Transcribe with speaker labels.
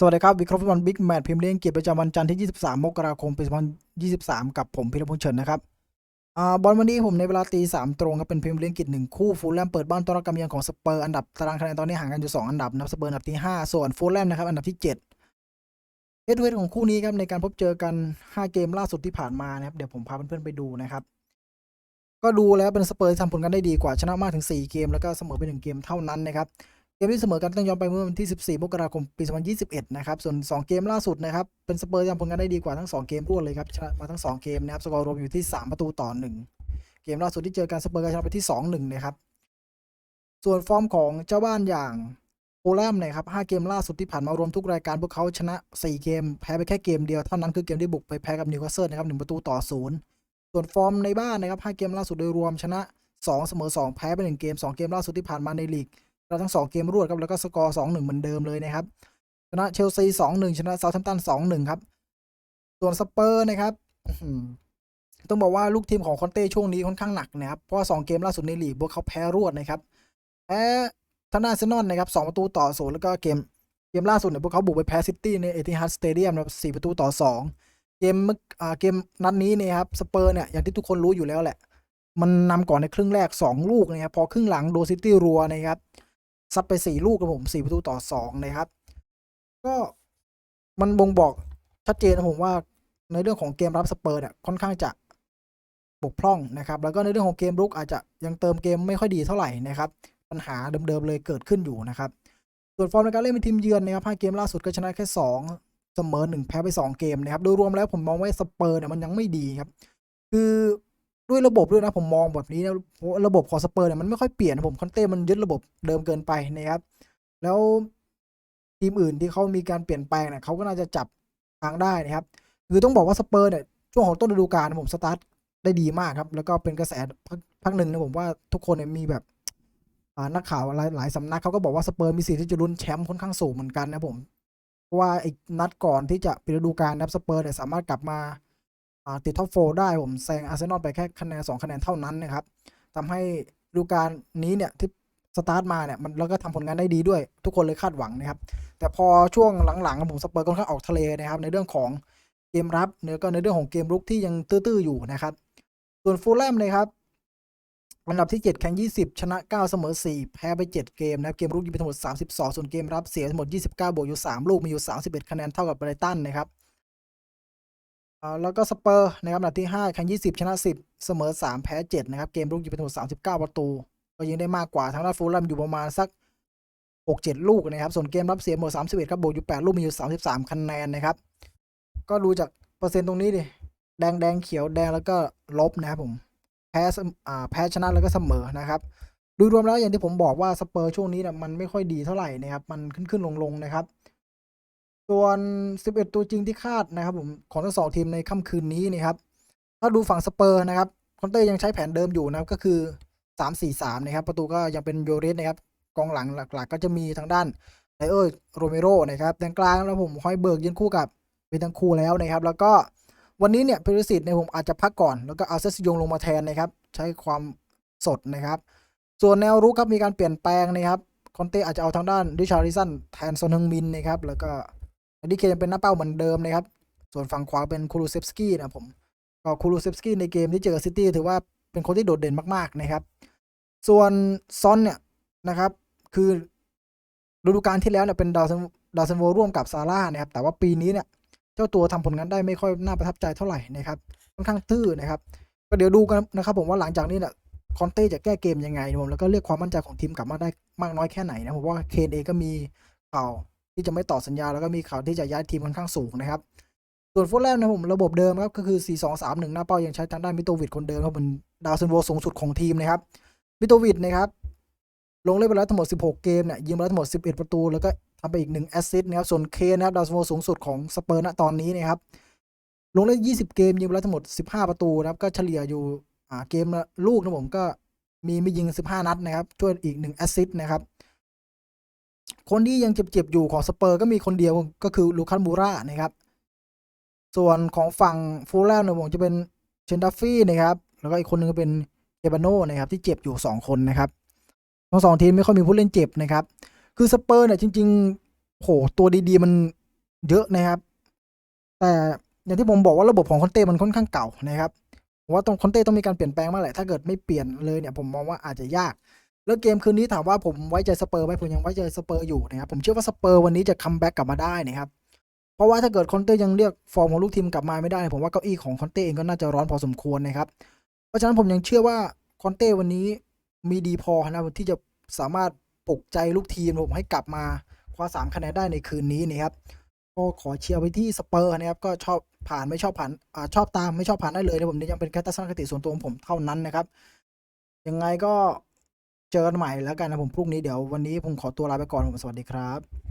Speaker 1: สวัสดีครับ วิเคราะห์ฟุตบอลบิ๊กแมตช์พรีเมียร์ลีกอังกฤษประจำวันจันทร์ที่ 23 มกราคม ปี 2023 กับผมพิรพงษ์เฉินนะครับอบอลวันนี้ผมในเวลาตีสามตรงครับเป็นพรีเมียร์ลีกอังกฤษหนึ่งคู่ฟูลแลมเปิดบ้านต้อนรับการเยือนของสเปอร์อันดับตารางคะแนนตอนนี้ห่างกันอยู่ 2 อันดับนะครับสเปอร์อันดับที่ 5 ส่วนฟูลแลมนะครับอันดับที่7เฮดทูเฮดของคู่นี้ครับในการพบเจอกัน 5 เกมล่าสุดที่ผ่านมานะครับเดี๋ยวผมพาเพื่อนๆไปดูนะครับก็ดูแล้วเป็นสเปอร์ที่ทำผลงานได้ดีกว่าชนะมากถึง 4 เกมแล้วก็เสมอไปหนึ่งเกมเท่านั้นนะครับ เกมที่เสมอกันต้องย้อนไปเมื่อวันที่ 14 มกราคม ปี 2021 นะครับ ส่วน 2 เกมล่าสุดนะครับ เป็นสเปอร์ทำผลงานได้ดีกว่าทั้ง 2 เกมรวดเลยครับ ชนะมาทั้ง 2 เกมนะครับ สกอร์รวมอยู่ที่ 3 ประตูต่อ 1 เกมล่าสุดที่เจอกันสเปอร์ก็ชนะไปที่ 2-1 นะครับ ส่วนฟอร์มของเจ้าบ้านอย่างโอแลมนะครับ 5 เกมล่าสุดที่ผ่านมารวมทุกรายการพวกเขาชนะ 4 เกม แพ้ไปแค่เกมเดียวเท่านั้นคือเกมที่บุกไปแพ้กับนิวคาสเซิลนะครับ1ประตูต่อ 0 ส่วนฟอร์มในบ้านนะครับ 5 เกมล่าสุดโดยรวมชนะ 2 เสมอ 2 แพ้ไป 1 เกม 2 เกมล่าสุดที่ผ่านมาในลีก เราทั้ง 2 เกมรวดครับแล้วก็สกอร์2-1เหมือนเดิมเลยนะครับชนะเชลซี2-1ชนะเซาท์แฮมป์ตัน2-1ครับส่วนสเปอร์นะครับต้องบอกว่าลูกทีมของคอนเต้ช่วงนี้ค่อนข้างหนักนะครับเพราะว่า2เกมล่าสุดในลีกพวกเขาแพ้รวดนะครับแพ้ทางด้านเซนอนนะครับ2ประตูต่อศูนย์แล้วก็เกมเกมล่าสุดเนี่ยพวกเขาบุกไปแพ้ซิตี้ในเอติฮัดสเตเดียมนะครับ4ประตูต่อ2เกมเมื่อเกมนัดนี้เนี่ยครับสเปอร์เนี่ยอย่างที่ทุกคนรู้อยู่แล้วแหละ มันนำก่อนในครึ่งแรก 2 ลูกนะครับพอครึ่งหลังโดนซิตี้รัวนะครับ ซัดไปสี่ลูกครับผมสี่ประตูต่อสองนะครับ ก็มันบ่งบอกชัดเจนนะผมว่าในเรื่องของเกมรับสเปอร์เนี่ยค่อนข้างจะบกพร่องนะครับ แล้วก็ในเรื่องของเกมรุกอาจจะยังเติมเกมไม่ค่อยดีเท่าไหร่นะครับ ปัญหาเดิมๆเลยเกิดขึ้นอยู่นะครับ ส่วนฟอร์มในการเล่นเป็นทีมเยือนนะครับห้าเกมล่าสุดก็ชนะแค่สองเสมอหนึ่งแพ้ไปสองเกมนะครับ โดยรวมแล้วผมมองว่าสเปอร์เนี่ยมันยังไม่ดีครับ คือ ด้วยระบบด้วยนะผมมองแบบนี้นะระบบของสเปอร์เนี่ยมันไม่ค่อยเปลี่ยนนะผมคอนเต้มันยึดระบบเดิมเกินไปนะครับ แล้วทีมอื่นที่เขามีการเปลี่ยนแปลงเนี่ยเขาก็น่าจะจับทางได้นะครับ คือต้องบอกว่าสเปอร์เนี่ยช่วงของต้นฤดูกาลนะผมสตาร์ทได้ดีมากครับ แล้วก็เป็นกระแสพักหนึ่งนะผมว่าทุกคนเนี่ยมีแบบนักข่าวหลายหลายสำนักเขาก็บอกว่าสเปอร์มีสิทธิ์ที่จะลุ้นแชมป์ค่อนข้างสูงเหมือนกันนะผมเพราะว่าไอ้นัดก่อนที่จะปิดฤดูกาลนะสเปอร์เนี่ยสามารถกลับมา ติดท็อปโฟได้ผมแซงอาร์เซนอลไปแค่คะแนนสองคะแนนเท่านั้นนะครับทำให้ฤดูกาลนี้เนี่ยที่สตาร์ทมาเนี่ยมันแล้วก็ทำผลงานได้ดีด้วย ทุกคนเลยคาดหวังนะครับ แต่พอช่วงหลังๆผมสเปอร์ค่อนข้างออกทะเลนะครับ ในเรื่องของเกมรับแล้วก็ในเรื่องของเกมรุกที่ยังตื้อๆอยู่นะครับ ส่วนฟูลแลมเลยครับอันดับที่ 7 แข่ง 20 ชนะ 9 เสมอ 4 แพ้ไป 7 เกมนะครับ เกมรุกยิงไปทั้งหมด 32 ส่วนเกมรับเสียทั้งหมด 29 บวกอยู่ 3 ลูกมีอยู่ 31 คะแนนเท่ากับไบรตันนะครับ แล้วก็สเปอร์นะครับอันดับที่5แข่ง20 ชนะ 10 เสมอ 3 แพ้ 7 นะครับ เกมรุกยิงไปทั้งหมด39 ประตู ก็ยิงได้มากกว่าทางด้านฟูลแลมอยู่ประมาณสัก 6-7 ลูกนะครับ ส่วนเกมรับเสียหมด31 ครับบวกอยู่ 8 ลูกมีอยู่ 33 คะแนนนะครับ ก็ดูจากเปอร์เซ็นต์ตรงนี้ดิ แดงแดงเขียวแดงแล้วก็ลบนะครับผม แพ้อ่าแพ้ชนะแล้วก็เสมอนะครับ ดูรวมแล้วอย่างที่ผมบอกว่าสเปอร์ช่วงนี้เนี่ยมันไม่ค่อยดีเท่าไหร่นะครับ มันขึ้นขึ้นลงลงนะครับ ส่วน 11 ตัวจริงที่คาดนะครับผมของทั้งสองทีมในค่ำคืนนี้นะครับ ถ้าดูฝั่งสเปอร์นะครับคอนเต้ยังใช้แผนเดิมอยู่นะครับก็คือ 3-4-3 นะครับ ประตูก็ยังเป็นโยเรสนะครับกองหลังหลักๆ ก็จะมีทางด้านไอเออร์โรเมโรนะครับแดนกลางแล้วผมฮอยเบิร์กยืนคู่กับเบตังคู่แล้วนะครับ แล้วก็วันนี้เนี่ยเพริสิตเนี่ยผมอาจจะพักก่อน แล้วก็เอาเซสยงลงมาแทนนะครับ ใช้ความสดนะครับ ส่วนแนวรุกครับมีการเปลี่ยนแปลงนะครับคอนเต้อาจจะเอาทางด้านดิชาริสันแทนซอนฮึงมินนะครับแล้วก็ ดีเคยังเป็นหน้าเป้าเหมือนเดิมนะครับ ส่วนฝั่งขวาเป็นคูรูเซฟสกี้นะผมก็คูรูเซฟสกี้ในเกมที่เจอกับซิตี้ถือว่าเป็นคนที่โดดเด่นมากๆนะครับ ส่วนซอนเนี่ยนะครับ คือฤดูกาลที่แล้วเนี่ยเป็นดาวดาวซันโวร่วมกับซาร่านะครับ แต่ว่าปีนี้เนี่ยเจ้าตัวทำผลงานได้ไม่ค่อยน่าประทับใจเท่าไหร่นะครับค่อนข้างตื้อนะครับก็เดี๋ยวดูกันนะครับ ผมว่าหลังจากนี้เนี่ยคอนเต้จะแก้เกมยังไงผมแล้วก็เรียกความมั่นใจของทีมกลับมาได้มากน้อยแค่ไหนนะผมว่าเคนเองก็มีข่าว ที่จะไม่ต่อสัญญาแล้วก็มีข่าวที่จะย้ายทีมค่อนข้างสูงนะครับ ส่วนฟุตแลมนะผมระบบเดิมครับก็คือ 4 2 3 1 หน้าเป้ายังใช้ทางด้านมิโตวิดคนเดิมครับเป็นดาวซันโวสูงสุดของทีมนะครับมิโตวิดนะครับลงเล่นไปแล้วทั้งหมด 16 เกมเนี่ยยิงไปแล้วทั้งหมด 11 ประตู แล้วก็ทำไปอีก 1 แอสซิสต์นะครับ ส่วนเคนนะครับดาวซันโวสูงสุดของสเปอร์ณตอนนี้นะครับลงเล่น 20 เกมยิงไปแล้วทั้งหมด 15 ประตูนะครับก็เฉลี่ยอยู่อ่าเกมละลูกนะผมก็มีไม่ยิง 15 นัดนะครับช่วยอีก 1 แอสซิสต์นะครับ คนที่ยังเจ็บๆอยู่ของสเปอร์ก็มีคนเดียวก็คือลูคัสมูรานะครับ ส่วนของฝั่งฟูลแลมเนี่ยผมจะเป็นเชนดัฟฟี่นะครับ แล้วก็อีกคนนึงก็เป็นเอบาโนนะครับที่เจ็บอยู่ 2 คนนะครับทั้งสองทีมไม่ค่อยมีผู้เล่นเจ็บนะครับ คือสเปอร์เนี่ยจริงๆโหตัวดีๆมันเยอะนะครับ แต่อย่างที่ผมบอกว่าระบบของคอนเต้มันค่อนข้างเก่านะครับว่าตรงคอนเต้ต้องมีการเปลี่ยนแปลงมากแหละถ้าเกิดไม่เปลี่ยนเลยเนี่ยผมมองว่าอาจจะยาก แล้วเกมคืนนี้ถามว่าผมไว้ใจสเปอร์ไหมผมยังไว้ใจสเปอร์อยู่นะครับผมเชื่อว่าสเปอร์วันนี้จะคัมแบ็กกลับมาได้นะครับเพราะว่าถ้าเกิดคอนเต้ยังเรียกฟอร์มของลูกทีมกลับมาไม่ได้ ผมว่าเก้าอี้ของคอนเต้เองก็น่าจะร้อนพอสมควรนะครับเพราะฉะนั้นผมยังเชื่อว่าคอนเต้วันนี้มีดีพอนะที่จะสามารถปลุกใจลูกทีมผมให้กลับมาคว้าสามคะแนนได้ในคืนนี้นะครับก็ขอเชียร์ไปที่สเปอร์นะครับก็ชอบผ่านไม่ชอบผ่านอ่าชอบตามไม่ชอบผ่านได้เลยนะผมนี่ยังเป็นแค่ทัศนคติส่วนตัวของผมเท่านั้นนะครับยังไงก็ เจอกันใหม่แล้วกันนะผมพรุ่งนี้เดี๋ยววันนี้ผมขอตัวลาไปก่อนผมสวัสดีครับ